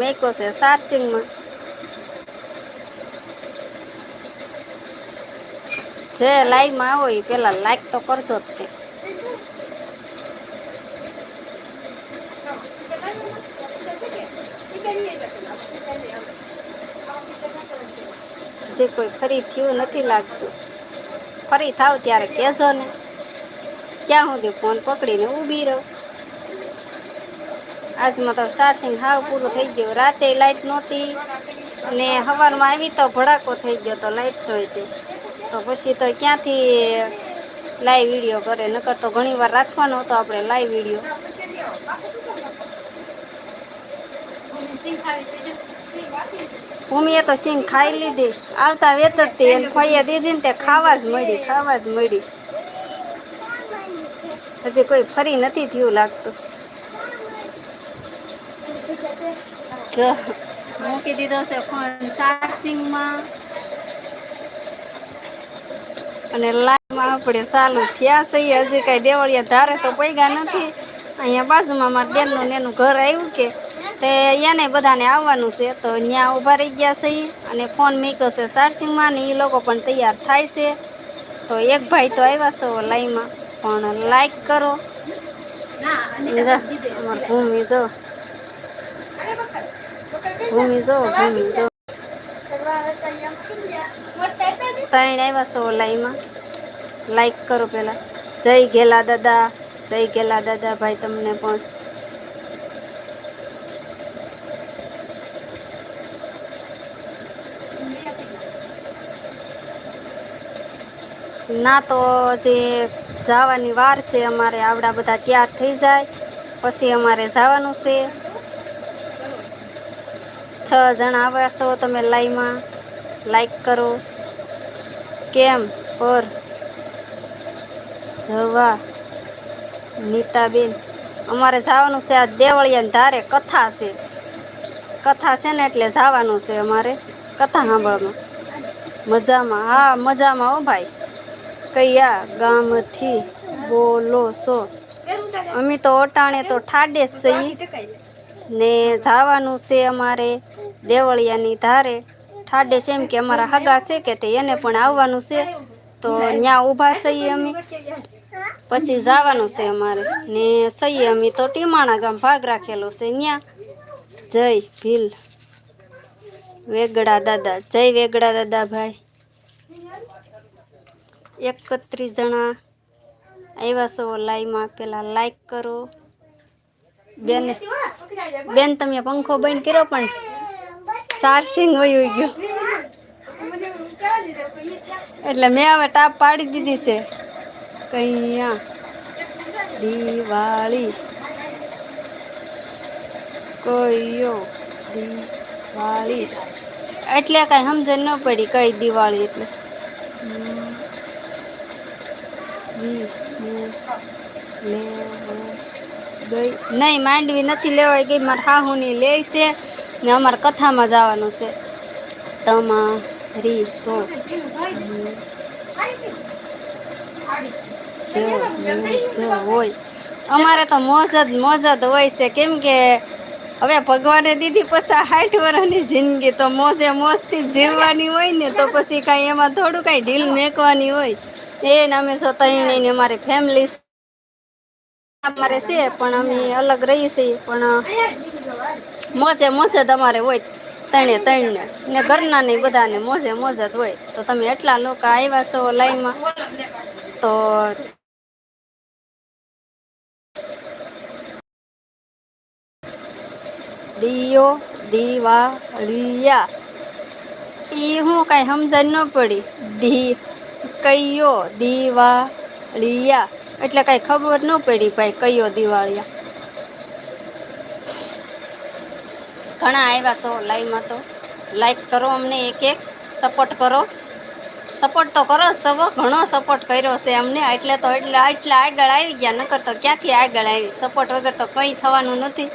મેકો છે સારસિંગમાં જે લાઈવમાં આવો એ પેલા લાઈક તો કરજો જ તે જે કોઈ ફરી થયું નથી લાગતું ફરી થાવ ત્યારે કહેજો ને ક્યાં સુધી ફોન પકડીને ઊભી રહો આજમાં તો ચાર્જિંગ હાવ પૂરું થઈ ગયું. રાતે લાઈટ નહોતી અને સવારમાં આવી તો ભડાકો થઈ ગયો તો લાઇટ તો હતી તો પછી તો ક્યાંથી લાઈવ વીડિયો કરે? નકર તો ઘણી વાર રાખવાનો હતો આપણે લાઈવ વીડિયો ભૂમિએ તો સિંગ ખાઈ લીધી. આવતા વેતરતી એને ફઈએ દીધી ને તે ખાવા જ મળી, ખાવા જ મળી. હજી કોઈ ફરી નથી થયું લાગતું. જો મૂકી દીધો છે ફોન ચાર્જિંગમાં. અને લાઈનમાં આપણે ચાલુ થયા છીએ હજી કાંઈ દેવળિયા ધારે તો પૈગા નથી. અહીંયા બાજુમાં મારા બેનનું ને એનું ઘર આવ્યું કે તે એને બધાને આવવાનું છે. તો ત્યાં ઊભા રહી ગયા છે અને ફોન મૂક્યો છે ચાર્જિંગમાં ને એ લોકો પણ તૈયાર થાય છે. તો એક ભાઈ તો આવ્યા છો લાઈનમાં પણ લાઈક કરો. ઘૂમી અમાર ભૂમિ જો. ભૂમિ જો ભૂમિ જો ત્રણ આવ્યા છો લાઈમાં લાઈક કરો પેલા જય ગેલા દાદા, જય ગેલા દાદા ભાઈ તમને પણ. ના તો જે જવાની વાર છે, અમારે આવડા બધા તૈયાર થઈ જાય. પછી અમારે જવાનું છે. છ જણા આવ્યા છો, તમે લાઈમાં લાઈક કરો. કેમ? પર જવા નીતાબેન, અમારે જવાનું છે આ દેવળિયાની ધારે કથા છે. કથા છે ને એટલે જવાનું છે અમારે કથા સાંભળવામાં મજામાં? હા, મજામાં હો ભાઈ. કયા ગામથી બોલો છો? અમે તો અટાણે તો ઠાડે જ છીએ. ને જવાનું છે અમારે દેવળિયાની ધારે ઠાડે છે એમ કે અમારા હગા છે કે તે એને પણ આવવાનું છે. તો ત્યાં ઊભા છીએ અમે. પછી જવાનું છે અમારે. ને સહી અમે તો ટીમાણા ગામ ભાગ રાખેલો છે ત્યાં જય ભીલ. વેગડા દાદા. જય વેગડા દાદા ભાઈ. એકત્રીસ જણા આવ્યા છો લાઈમાં પેલા લાઈક કરો. બેન બેન, તમે પંખો બંધ કર્યો પણ સારસિંગ વયું ગયો એટલે મેં હવે ટાપ પાડી દીધી છે કૈયા દિવાળી કયો દિવાળી એટલે કઈ સમજણ ન પડી કઈ દિવાળી એટલે નહીં માંડવી નથી લેવાય ગઈ મારા હાહુની લે છે ને અમારે કથામાં જવાનું છે. તમારી તો જો હોય. અમારે તો મોજ જ મોજ જ હોય છે. કેમ કે હવે ભગવાને દીધી પછી સાઠ વર્ષની જિંદગી, તો મોજે મોજથી જીવવાની હોય ને, તો પછી કાંઈ એમાં થોડું કાંઈ ઢીલ મેકવાની હોય. એ અમે સો તઈને અમારી ફેમિલી અમારે છે, પણ અમે અલગ રહીએ છીએ. પણ મોજે મોજે તમારે હોય તણે તણને. ને ઘરના ને બધાને મોજે મોજે જ હોય. તો તમે એટલા લોકો આવ્યા છો લાઈનમાં, તો દિયો દિવાળિયા. એ હું કાંઈ સમજણ ન પડી. દી, કયો દિવાળિયા. એટલે કાંઈ ખબર ન પડી ભાઈ કયો દિવાળિયા. ઘણા આવ્યા છો લાઈવમાં તો. લાઈક કરો અમને એક એક સપોર્ટ કરો. સપોર્ટ તો કરો સવો ઘણો સપોર્ટ કર્યો છે અમને. એટલે તો એટલે એટલે આગળ આવી ગયા, નકર તો ક્યાંથી આગળ આવી? સપોર્ટ વગર તો કંઈ થવાનું નથી.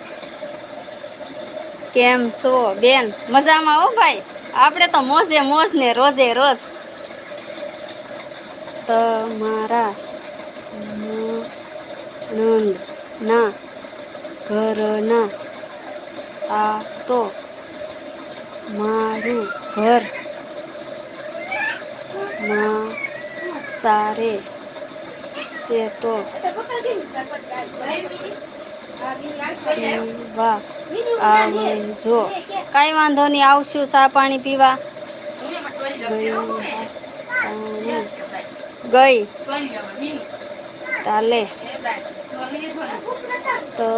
કેમ છો બેન? મજામાં હો ભાઈ? આપણે તો મોજે મોજ ને રોજે રોજ. તમારા નંદ ના ઘરના આ તો મારું ઘર. માં સારે છે તો પીવા આવજો. કાંઈ વાંધો નહીં, આવશું ચા પાણી પીવા. ગઈ. તાલે. તો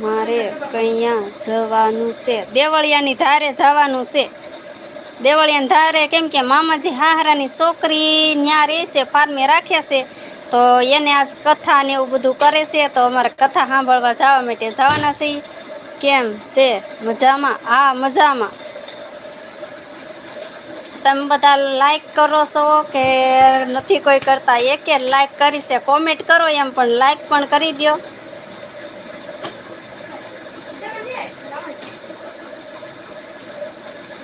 મારે કયા જવાનું છે? દેવળિયાની ધારે જવાનું છે. દેવળિયાની ધારે કેમ કે મામાજી હાહરાની છોકરી ન્યા રહે છે, ફાર્મે રાખે છે. તો એને આ કથા ને એવું બધું કરે છે, તો અમારે કથા સાંભળવા જવા માટે જવાના છે. કેમ છે? મજામાં? હા, મજામાં. તમે બધા લાઈક કરો છો કે નથી કોઈ કરતા? એકે લાઈક કરી છે. કોમેન્ટ કરો એમ પણ લાઈક પણ કરી દો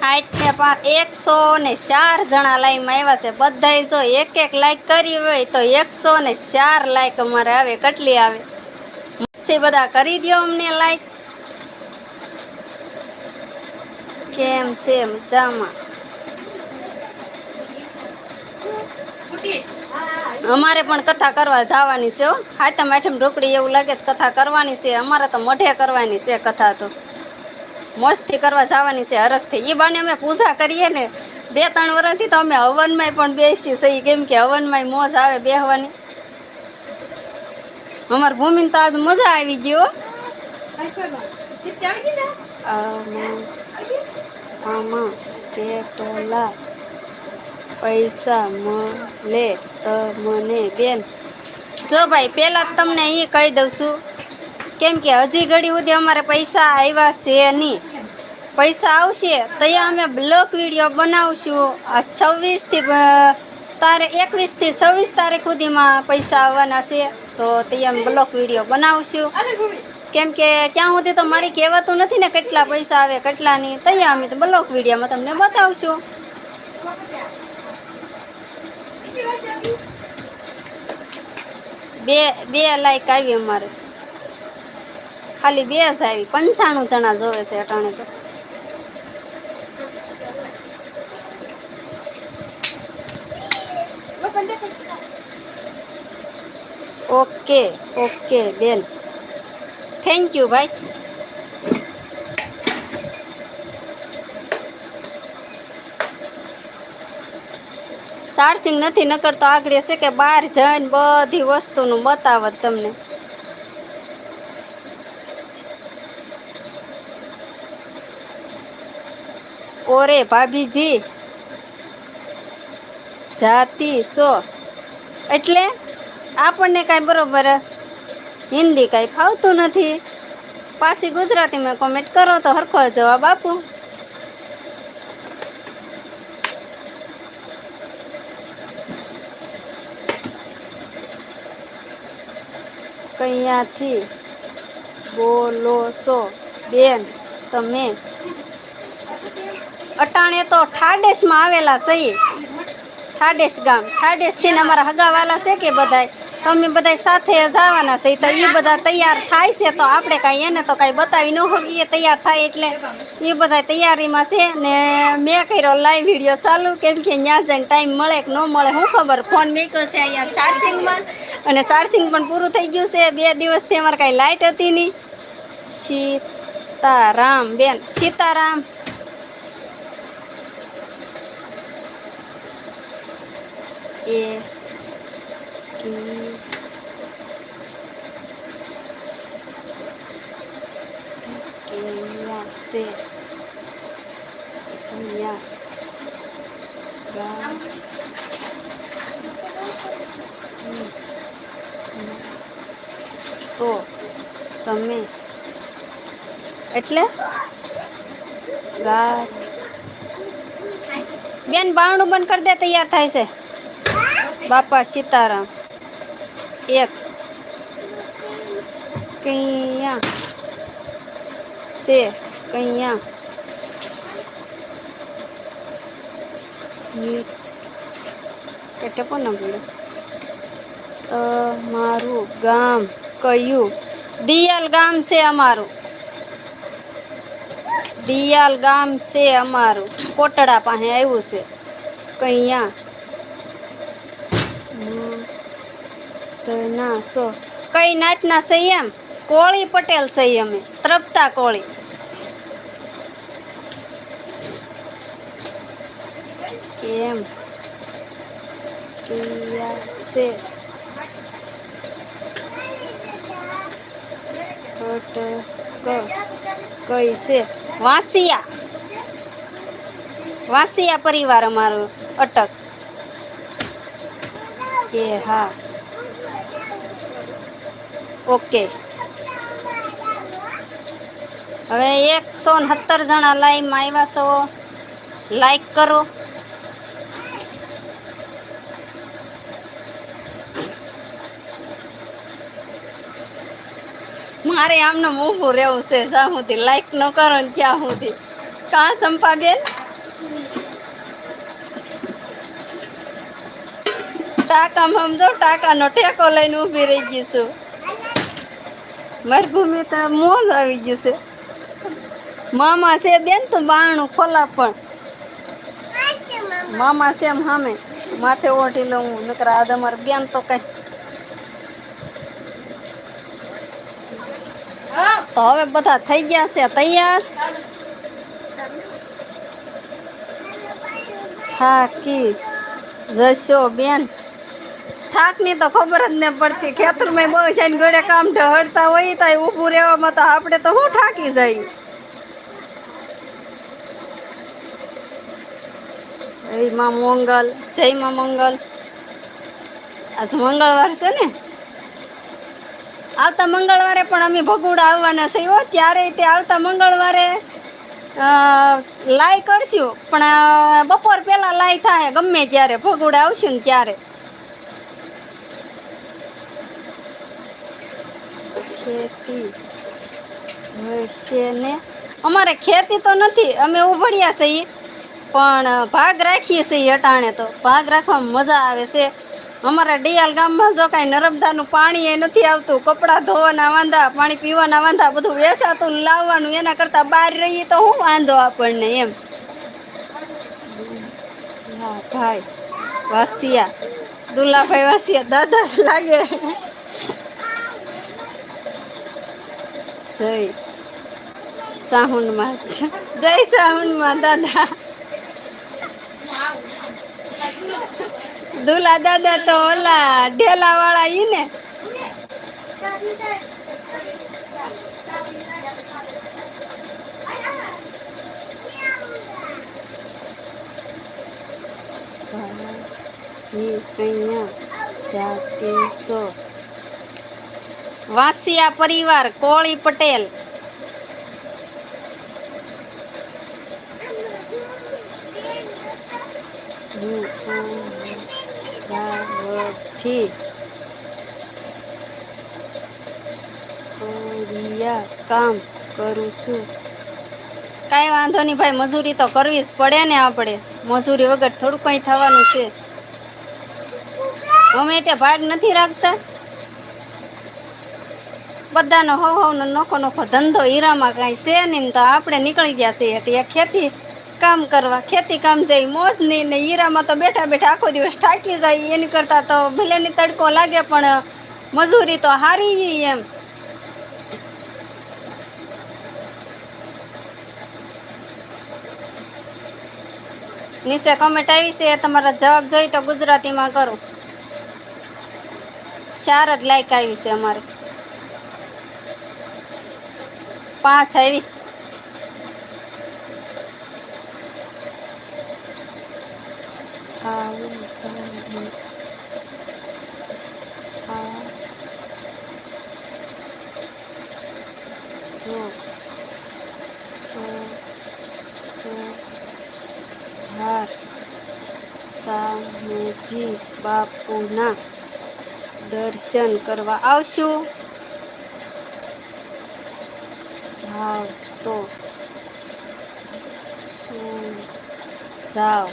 સાઠ ને પા એકસો ને ચાર જણા લાઈનમાં આવ્યા છે. બધાય જો એક એક લાઈક કરી હોય તો એકસો ને ચાર લાઈક અમારે આવે. કેટલી આવે? મસ્તી બધા કરી દો અમને લાઈક કેમ છે મજામાં? અમારે પણ કથા કરવા જવાની છે હાથમ આઠમ ઢોકળી એવું લાગે કથા કરવાની છે. અમારે તો મોઢે કરવાની છે કથા તો. મસ્તી કરવા જવાની છે હરખથી. એ બાને અમે પૂજા કરીએ ને બે, ત્રણ વર્ષથી તો અમે હવનમાંય પણ બેસીએ છીએ. કેમ કે હવનમાંય મોજ આવે બેહવાની. અમાર ભૂમિને તો આજ મજા આવી ગયો આમાં કેટલા પૈસા મળે તમને બેન. જો ભાઈ, પહેલાં જ તમને એ કહી દઉં છું. કેમ કે હજી ઘડી સુધી અમારે પૈસા આવ્યા છે નહીં. પૈસા આવશે, ત્યાં અમે બ્લોક વીડિયો બનાવશું. આ છવ્વીસથી તારે એકવીસથી છવ્વીસ તારીખ સુધીમાં પૈસા આવવાના છે, તો ત્યાં અમે બ્લોક વીડિયો બનાવશું. કેમ કે ત્યાં સુધી તો મારી કહેવાતું નથી ને કેટલા પૈસા આવે, કેટલા નહીં તો અમે તો બ્લોક વિડીયોમાં તમને બતાવશું. બે બે લાઈક આવી અમારે. ખાલી બે જ આવી. પંચાણું જણા જોવે છે અટાણે તો. ઓકે ઓકે, બેન. થેન્ક યુ ભાઈ. ચાર્જિંગ નથી, નકર તો આગળ છે કે બહાર જઈને બધી વસ્તુનું બતાવત તમને. ઓરે ભાભીજી. જાતિ સો. એટલે આપણને કાંઈ બરોબર હિન્દી કાંઈ ફાવતું નથી. પાછી ગુજરાતીમાં કોમેન્ટ કરો તો હરખો જવાબ આપું. કયાથી બોલો છો બેન, તમે? અટાણે તો ઠાડેસમાં આવેલા સહી ઠાડેસ ગામ. ઠાડેસથી અમારા હગાવાલા છે કે બધાય? તો અમે બધા સાથે જવાના છે. તો એ બધા તૈયાર થાય છે તો આપણે કાંઈ એને તો કાંઈ બતાવી ન હોય એ તૈયાર થાય એટલે એ બધા તૈયારીમાં છે ને મેં કર્યો લાઈવ વીડિયો ચાલુ. કેમ કે ત્યાં જઈને ટાઈમ મળે કે ન મળે શું ખબર. ફોન મેક્યો છે અહીંયા ચાર્જિંગમાં અને ચાર્જિંગ પણ પૂરું થઈ ગયું છે. બે દિવસથી અમારે કાંઈ લાઇટ હતી નહીં. સીતારામ બેન. સીતારામ. એ કેયા છે અહીંયા ગામ તો તમે એટલે ગાર બેન, બારણું બંધ કરી દે, તૈયાર થાય છે. બાપા સીતારામ. એક. કૈયા. છે. કૈયા. કેટલે પણ પડ્યું? મારું ગામ કયું? દિયાલ ગામ છે અમારું. દિયાલ ગામ છે અમારું. કોટડા પાસે આવ્યું છે. કઈયા તો ના, સો. કઈ નાચના સહી એમ કોળી પટેલ સંયમે. ત્રપતા કોળી. એમ. છે કઈ છે વાંસિયા. વાંસિયા પરિવાર અમારો અટક. એ હા. ઓકે. હવે એકસો સત્તર જણા લાઈવમાં આવ્યા છો. લાઈક કરો. મારે આમને ઊભું રહેવું છે જ્યાં સુધી લાઈક ન કરો ને ત્યાં સુધી. કાં સંપાબેન? ટાંકામાં સમજો ટાંકાનો ટેકો લઈને ઊભી રહી ગઈ છું. મારી ભૂમિ તો મોજ આવી ગયું છે. મામા છે બેન તો બારણું ખોલા પણ. મામા છે એમ સામે. માથે ઓઢી લઉં, નકર આ તમારે બેન તો કઈ. તો હવે બધા થઈ ગયા છે તૈયાર? થાકી જશો બેન? થાકની તો ખબર જ નહીં પડતી. ખેતરમાં બહુ જઈને ગળે કામ ઢહડતા હોય તો ઊભું રહેવામાં તો આપણે તો હું થાકી જાય જય માં મંગલ, જય માં મંગલ. આજ મંગળવાર છે ને? આવતા મંગળવારે પણ અમે ભગુડા આવવાના છે ત્યારે તે આવતા મંગળવારે લાય કરશું. પણ બપોર પહેલાં લાય થાય. ગમે ત્યારે ભગુડા આવશું ને ત્યારે. ખેતી હશે ને? અમારે ખેતી તો નથી, અમે ઉભળ્યા છીએ. પણ ભાગ રાખીએ છીએ અટાણે તો. ભાગ રાખવામાં મજા આવે છે. અમારા ડિયાલ ગામમાં જો કાંઈ નર્મદાનું પાણી નથી આવતું. કપડાં ધોવાના વાંધા, પાણી પીવાના વાંધા, બધું વેસાતું લાવવાનું, એના કરતાં બહાર રહીએ તો શું વાંધો આપણને એમ? હા, ભાઈ, વાસિયા દુલ્લાભાઈ વાસિયા, દાદા જ લાગે. જય સાહુનમાં જય સાહુનમાં દાદા. દુલા દાદા તો ઓલા ઢેલા વાળા ઈ ને. જાતિસો વાસિયા પરિવાર કોળી પટેલ. કામ કરું છું. કાંઈ વાંધો નહીં ભાઈ મજૂરી તો કરવી જ પડે ને આપણે. મજૂરી વગર થોડું કંઈ થવાનું છે. અમે ત્યાં ભાગ નથી રાખતા. બધાનો હવ હવનો નોખો નોખો ધંધો હીરામાં કાંઈ છે નહીં તો આપણે નીકળી ગયા છીએ ત્યાં ખેતી કામ કરવા. ખેતી કામ જઈ મોજ નહીં ને હીરામાં તો બેઠા બેઠા આખો દિવસ થાકી જાય એની કરતાં તો ભલેની તડકો લાગે પણ મજૂરી તો હારી એમ. નીચે કમેન્ટ આવી છે, તમારા જવાબ જોઈ તો ગુજરાતીમાં કરો. ચાર જ લાઈક આવી છે અમારે. પાંચ આવી. બાપુના દર્શન કરવા આવશું. જાવતો જાવ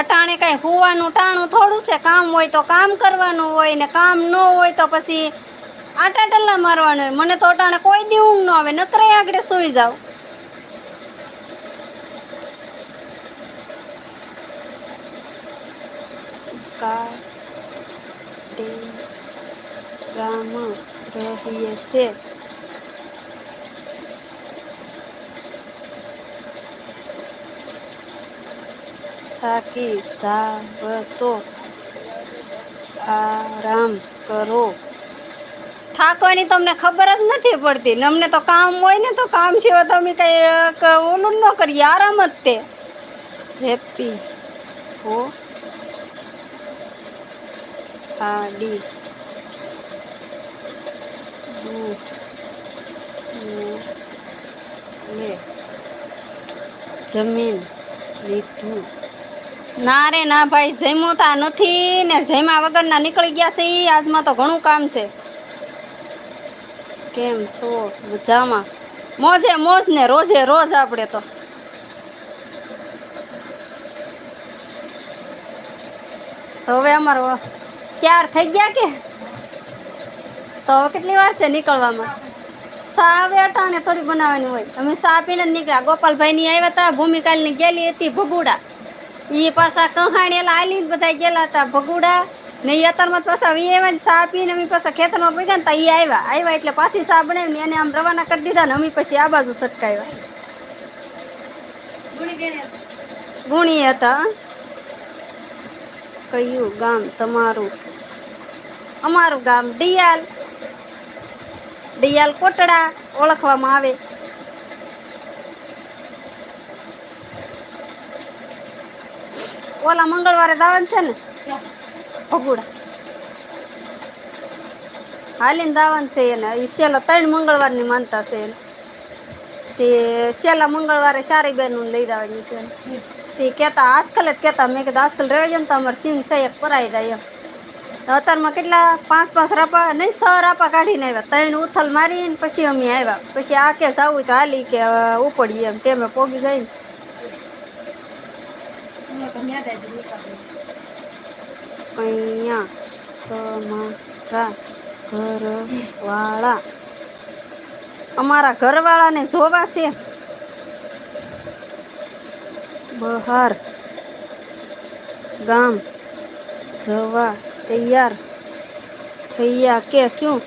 અટાણે કાંઈ હોવાનું ટાણું થોડું છે. કામ હોય તો કામ કરવાનું હોય ને કામ ન હોય તો પછી આટા ટલ્લા મારવાનું હોય. મને તો અટાણે કોઈ દી ઊંઘ ન આવે. નકરે આગળ સૂઈ જાવ કામ રહીએ છે. થાકી સાબતો આરામ કરો. થાકવાની તમને ખબર જ નથી પડતી. ને અમને તો કામ હોય ને તો કામ સિવાય તમે કંઈ ઓલું ન કરીએ. આરામ જ તે. હેપી હો. આડી લે. જમીન લીધું. ના રે, ના ભાઈ, જમ્યું નથી ને જમ્યા વગરના નીકળી ગયા છે. આજમાં તો ઘણું કામ છે. કેમ છો? મજામાં? મોજે મોજ ને રોજે રોજ આપણે તો. હવે અમારો ત્યાર થઈ ગયા કે? તો કેટલી વાર છે નીકળવામાં? સા આવે અટાણે થોડી બનાવવાની હોય. અમે સા પીને નીકળ્યા. ગોપાલભાઈ ની આવ્યા હતા ભૂમિકાલની ગયેલી હતી ભગુડા. એ પાછા કહાણેલા આલી બધા ગયેલા હતા ભગુડા. ને એ અત્યારમાં પાછા વી આવ્યા ને ચા પીને અમે પાછા ખેતરમાં પડ્યા ને તા એ આવ્યા આવ્યા એટલે પાછી ચા બનાવીને એને આમ રવાના કરી દીધા ને અમે પછી આ બાજુ સટકાવ્યા ગુણી હતા. કયું ગામ તમારું? અમારું ગામ દિયાલ દિયાલ કોટડા ઓળખવામાં આવે. ઓલા મંગળવારે દાવન છે ને? ભગુડા. હાલીને દાવન છે એને. એ સેલા ત્રણ મંગળવારની માનતા છે એને. તે સેલા મંગળવારે સારી બહેનું લઈ દાવાની છે તે કહેતા આજકાલ જ કહેતા મેં કીધું આજકાલ રહેવા જાય ને તો અમારે સીન છે એક પરાઈ જાય એમ. અત્યારમાં કેટલા? પાંચ પાંચ રાપા નહીં છ રાપા કાઢીને આવ્યા. ત્રણ ઉથલ મારીને પછી અમે આવ્યા. પછી આ કે જવું તો હાલી કે ઉપડીએ એમ. ટેમે પોગી જાય ને અહીંયા તમારા ઘરવાળા. અમારા ઘરવાળાને જોવા છે. બહાર ગામ જવા તૈયાર થયા કે શું?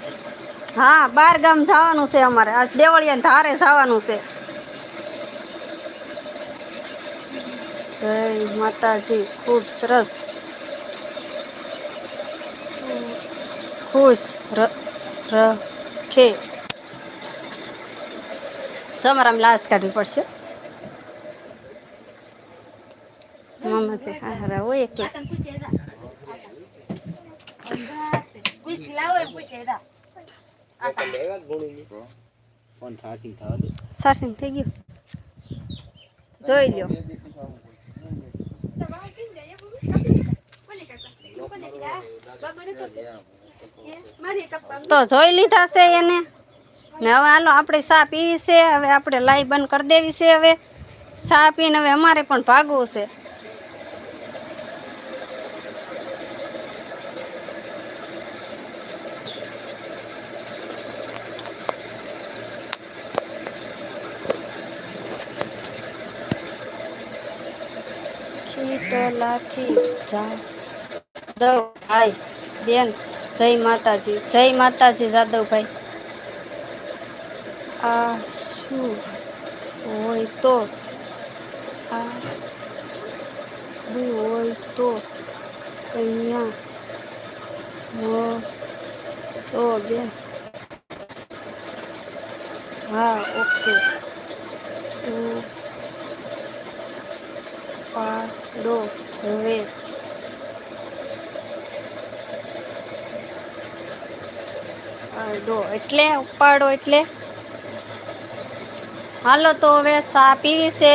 હા, બાર ગામ જવાનું છે અમારે. આજ દેવળિયા ધારે જવાનું છે. જય માતાજી. ખૂબ સરસ. ખુશ ર- રખે. તમારા લાશ કાઢવી પડશે? મામા છે હા હોય કે. દે. સારસિંગ થઈ ગયું. જોઈ લ્યો. તો જોઈ લીધા છે એને. ને હવે હાલો, આપણે ચા પીવી છે, હવે આપણે લાઈ બંધ કરી દેવી છે હવે. ચા પીને હવે અમારે પણ ભાગવું છે. ખીટલાથી જાદવભાઈ બેન, જય માતાજી જય માતાજી જાદવભાઈ. આ શું હોય તો? આ બી હોય તો? અહીંયા મો તો, બેન. હા, ઓકે. હું પાડો હવે. પાડો એટલે ઉપાડો એટલે. હાલો તો હવે ચા પીવી છે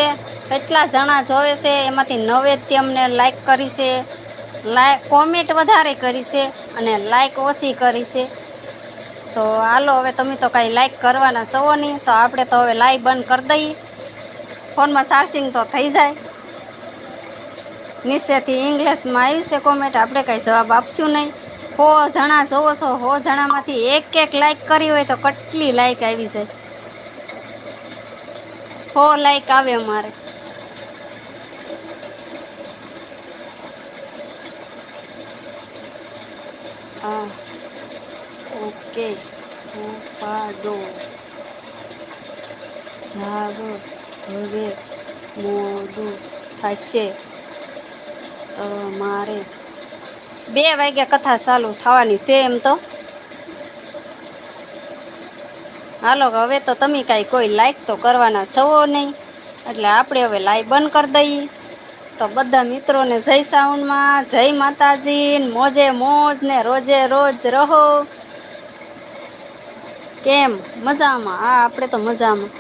કેટલા જણા જોવે છે, એમાંથી નવેથી અમને લાઈક કરી છે લાઈક કોમેન્ટ વધારે કરી છે અને લાઈક ઓછી કરી છે. તો હાલો હવે તમે તો કાંઈ લાઈક કરવાના છો નહીં, તો આપણે તો હવે લાઈક બંધ કરી દઈએ. ફોનમાં ચાર્જિંગ તો થઈ જાય. નીચેથી ઇંગ્લિશમાં આવી છે કોમેન્ટ આપણે કાંઈ જવાબ આપશું નહીં. હો જણા, જોવો છો, હો જણામાંથી એક એક લાઈક કરી હોય તો કેટલી લાઈક આવી છે હો લાઈક આવે અમારે. હા. ઓકે. ઉપાડો. જાવ હવે મોડું થશે. તમારે બે વાગ્યા કથા ચાલુ થવાની છે એમ તો. હાલો હવે તો તમે કાંઈ કોઈ લાઈક તો કરવાના છો નહીં. એટલે આપણે હવે લાઈવ બંધ કરી દઈએ. તો બધા મિત્રોને જય સાઉન્ડમાં જય માતાજી ને મોજે મોજ ને રોજે રોજ રહો. કેમ? મજામાં? હા આપણે તો મજામાં.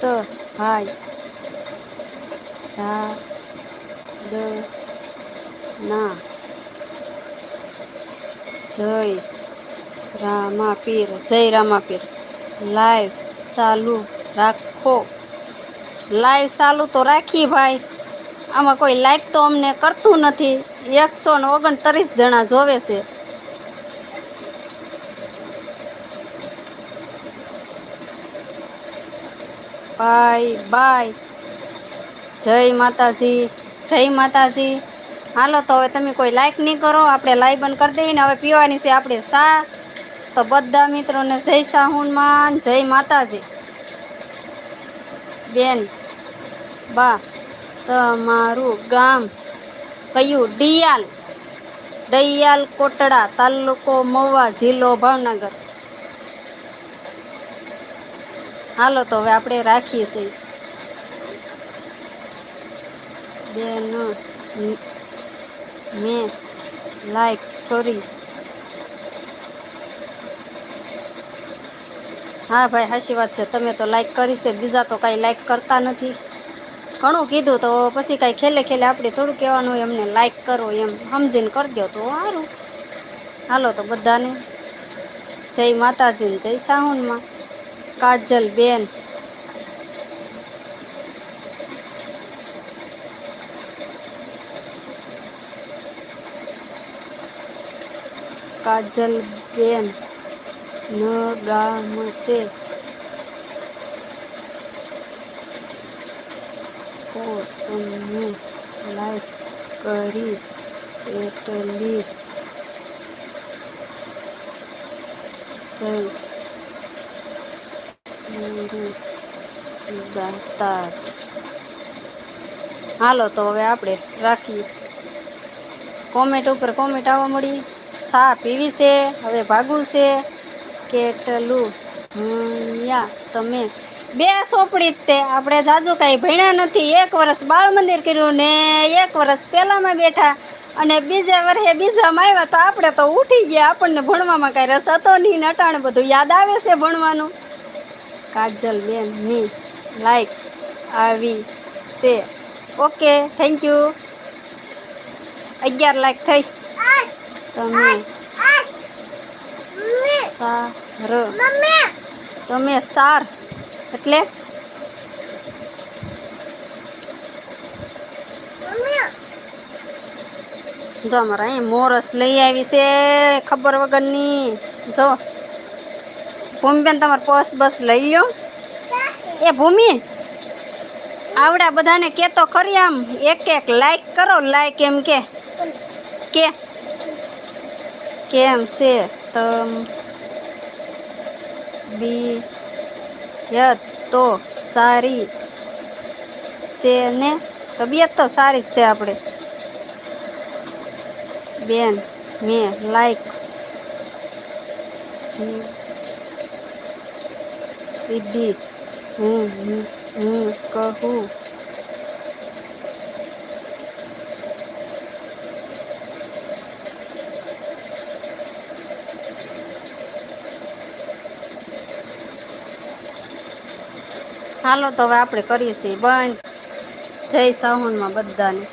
તો હાય રા દ ના જય રામાપીર જય રામાપીર લાઈવ ચાલુ રાખો. લાઈવ ચાલુ તો રાખી ભાઈ. આમાં કોઈ લાઈક તો અમને કરતું નથી. એકસો ને ઓગણત્રીસ જણા જોવે છે. બાય બાય જય માતાજી જય માતાજી. હાલો, તો હવે તમે કોઈ લાઈક નહીં કરો, આપણે લાઈવ બંધ કરી દઈએ ને હવે પીવાની છે આપણે સા તો બધા મિત્રોને જય સાહુનમાં જય માતાજી. બેન, બા, તમારું ગામ કયું? ડિયાલ. દયાલ કોટડા તાલુકો મવા જિલ્લો ભાવનગર. હાલો, તો હવે આપણે રાખીએ છીએ. બેન મેં લાઈક કરી. હા ભાઈ સાચી વાત છે. તમે તો લાઈક કરી છે. બીજા તો કાંઈ લાઈક કરતા નથી. ઘણું કીધું તો પછી કાંઈ ખેલે ખેલે આપણે થોડું કહેવાનું હોય એમને લાઈક કરો એમ. સમજીને કરી દો તો સારું. હાલો તો બધાને. જય માતાજીને જય સાહુનમાં. કાજલ બેન. કાજલ બેન ન ગામશે. કો તમને લાઈક કરી એટલી દાતા હાલો તો હવે આપણે રાખીએ. કોમેન્ટ ઉપર કોમેન્ટ આવવા મળી. ચા પીવી છે, હવે ભાગવું છે. કેટલું? ભણ્યા તમે. બે ચોપડી જ તે. આપણે જાજુ કાંઈ ભણ્યા નથી. એક વર્ષ બાળ મંદિર કર્યું ને એક વર્ષ પહેલામાં બેઠા. અને બીજા વર્ષે બીજામાં આવ્યા તો આપણે તો ઉઠી ગયા. આપણને ભણવામાં કાંઈ રસ હતો નહીં, નટાણ બધું યાદ આવે છે ભણવાનું. કાજલ બેન, ની લાઈક આવી છે. ઓકે થેન્ક યુ અગિયાર લાખ થઈ. તમે સાર. તમે સાર. એટલે? જો મારા અહીં મોરસ લઈ આવી છે, ખબર વગરની. જો. ભૂમિબેન, તમારે પોસ બસ લઈ લ્યો. એ ભૂમિ, આવડા બધાને કે તો ખરી આમ. એક એક લાઈક કરો લાઈક એમ કે. કે? કેમ છે? તમ બી તો સારી છે ને? તબિયત તો સારી જ છે આપણે બેન, મેં લાઈક દીદી હું હું કહું. હાલો તો હવે આપણે કરીએ છીએ બંધ. જય સાહુનમાં બધાને.